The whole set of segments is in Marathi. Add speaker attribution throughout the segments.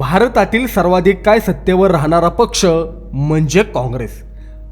Speaker 1: भारतातील सर्वाधिक काय सत्तेवर राहणारा पक्ष म्हणजे काँग्रेस.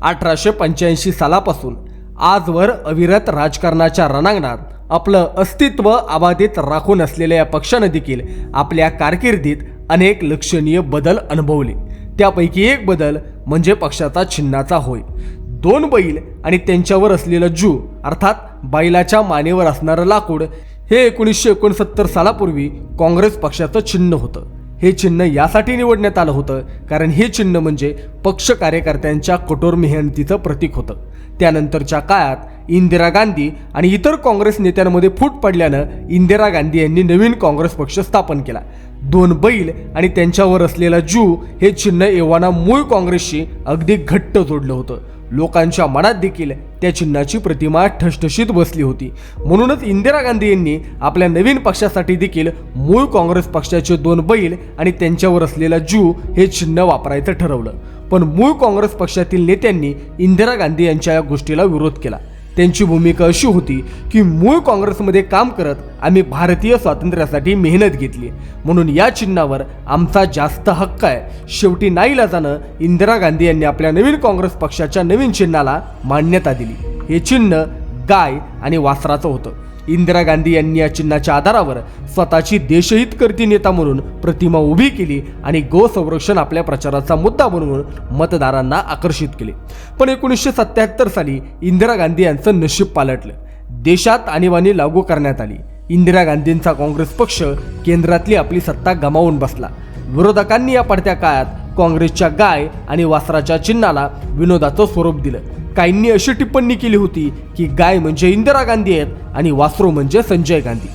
Speaker 1: अठराशे पंच्याऐंशी सालापासून आजवर अविरत राजकारणाच्या रणांगणात आपलं अस्तित्व अबाधित राखून असलेल्या या पक्षानं देखील आपल्या कारकिर्दीत अनेक लक्षणीय बदल अनुभवले. त्यापैकी एक बदल म्हणजे पक्षाचा चिन्हाचा होय. दोन बैल आणि त्यांच्यावर असलेलं जू अर्थात बैलाच्या मानेवर असणारं लाकूड हे एकोणीसशे एकोणसत्तर सालापूर्वी काँग्रेस पक्षाचं चिन्ह होतं. हे चिन्ह यासाठी निवडण्यात आलं होतं कारण हे चिन्ह म्हणजे पक्ष कार्यकर्त्यांच्या कठोर मेहनतीचं प्रतीक होतं. त्यानंतरच्या काळात इंदिरा गांधी आणि इतर काँग्रेस नेत्यांमध्ये फूट पडल्यानं इंदिरा गांधी यांनी नवीन काँग्रेस पक्ष स्थापन केला. दोन बैल आणि त्यांच्यावर असलेला जू हे चिन्ह एव्हाना मूळ काँग्रेसशी अगदी घट्ट जोडलं होतं. लोकांच्या मनात देखील त्या चिन्हाची प्रतिमा ठसठशीत बसली होती. म्हणूनच इंदिरा गांधी यांनी आपल्या नवीन पक्षासाठी देखील मूळ काँग्रेस पक्षाचे दोन बैल आणि त्यांच्यावर असलेला जू हे चिन्ह वापरायचं ठरवलं. पण मूळ काँग्रेस पक्षातील नेत्यांनी इंदिरा गांधी यांच्या या गोष्टीला विरोध केला. त्यांची भूमिका अशी होती की मूळ काँग्रेसमध्ये काम करत आम्ही भारतीय स्वातंत्र्यासाठी मेहनत घेतली. म्हणून या चिन्हावर आमचा जास्त हक्क आहे. शेवटी नाईलाजानं इंदिरा गांधी यांनी आपल्या नवीन काँग्रेस पक्षाच्या नवीन चिन्हाला मान्यता दिली. हे चिन्ह गाय आणि वासराचं होतं. इंदिरा गांधी यांनी या चिन्हाच्या आधारावर स्वतःची देशहितकर्ती नेता म्हणून प्रतिमा उभी केली आणि गो संरक्षण आपल्या प्रचाराचा मुद्दा बनवून मतदारांना आकर्षित केले. पण एकोणीसशे सत्याहत्तर साली इंदिरा गांधी यांचं नशीब पालटलं. देशात आणीबाणी लागू करण्यात आली. इंदिरा गांधींचा काँग्रेस पक्ष केंद्रातली आपली सत्ता गमावून बसला. विरोधकांनी या पडत्या काळात काँग्रेसच्या गाय आणि वासराच्या चिन्हाला विनोदाचं स्वरूप दिलं. काहींनी अशी टिप्पणी केली होती की गाय म्हणजे इंदिरा गांधी आहेत आणि वासरू म्हणजे संजय गांधी.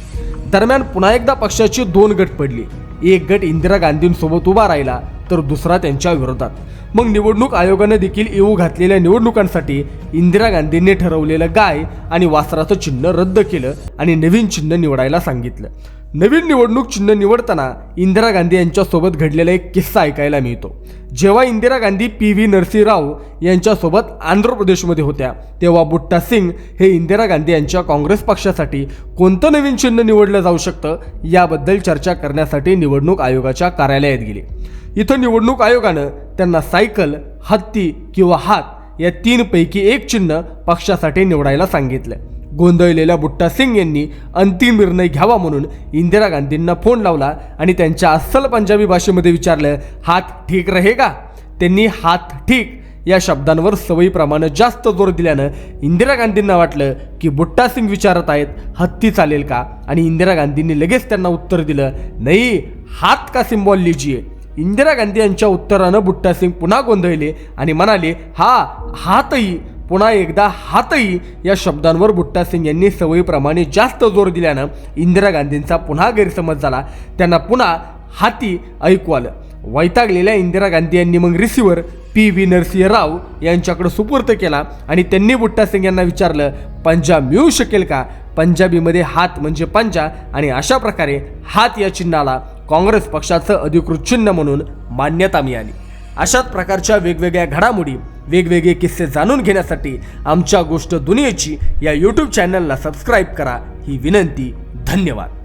Speaker 1: दरम्यान पुन्हा एकदा पक्षाची दोन गट पडली. एक गट इंदिरा गांधींसोबत उभा राहिला तर दुसरा त्यांच्या विरोधात. मग निवडणूक आयोगाने देखील येऊ घातलेल्या निवडणुकांसाठी इंदिरा गांधींनी ठरवलेलं गाय आणि वासराचं चिन्ह रद्द केलं आणि नवीन चिन्ह निवडायला सांगितलं. नवीन निवडणूक चिन्ह निवडताना इंदिरा गांधी यांच्यासोबत घडलेला एक किस्सा ऐकायला मिळतो. जेव्हा इंदिरा गांधी पी व्ही नरसिंहराव यांच्यासोबत आंध्र प्रदेशमध्ये होत्या तेव्हा बुट्टा सिंग हे इंदिरा गांधी यांच्या काँग्रेस पक्षासाठी कोणतं नवीन चिन्ह निवडलं जाऊ शकतं याबद्दल चर्चा करण्यासाठी निवडणूक आयोगाच्या कार्यालयात गेले. इथं निवडणूक आयोगानं त्यांना सायकल हत्ती किंवा हात या तीनपैकी एक चिन्ह पक्षासाठी निवडायला सांगितलं. गोंधळलेल्या बुट्टा सिंग यांनी अंतिम निर्णय घ्यावा म्हणून इंदिरा गांधींना फोन लावला आणि त्यांच्या अस्सल पंजाबी भाषेमध्ये विचारलं हात ठीक रहे का त्यांनी हात ठीक. या शब्दांवर सवयीप्रमाणे जास्त जोर दिल्यानं इंदिरा गांधींना वाटलं की बुट्टा सिंग विचारत आहेत हत्ती चालेल का? आणि इंदिरा गांधींनी लगेच त्यांना उत्तर दिलं नाही हात का सिम्बॉल लिजिये इंदिरा गांधी यांच्या उत्तरानं बुट्टा सिंग पुन्हा गोंधळले आणि म्हणाले हा हातही पुन्हा एकदा हातही या शब्दांवर बुट्टा सिंग यांनी सवयीप्रमाणे जास्त जोर दिल्यानं इंदिरा गांधींचा पुन्हा गैरसमज झाला. त्यांना पुन्हा हाती ऐकू आलं. वैतागलेल्या इंदिरा गांधी यांनी मग receiver P V Narasimha Rao यांच्याकडे सुपूर्त केला आणि त्यांनी बुट्टा सिंग यांना विचारलं पंजाब मिळू शकेल का? पंजाबीमध्ये हात म्हणजे पंजा आणि अशा प्रकारे हात या चिन्हाला काँग्रेस पक्षाचं अधिकृत चिन्ह म्हणून मान्यता मिळाली. अशाच प्रकारच्या वेगवेगळ्या घडामोडी वेगवेगळे किस्से जाणून घेण्यासाठी आमच्या गोष्ट दुनियेची या यूट्यूब चॅनलला सबस्क्राईब करा. ही विनंती धन्यवाद.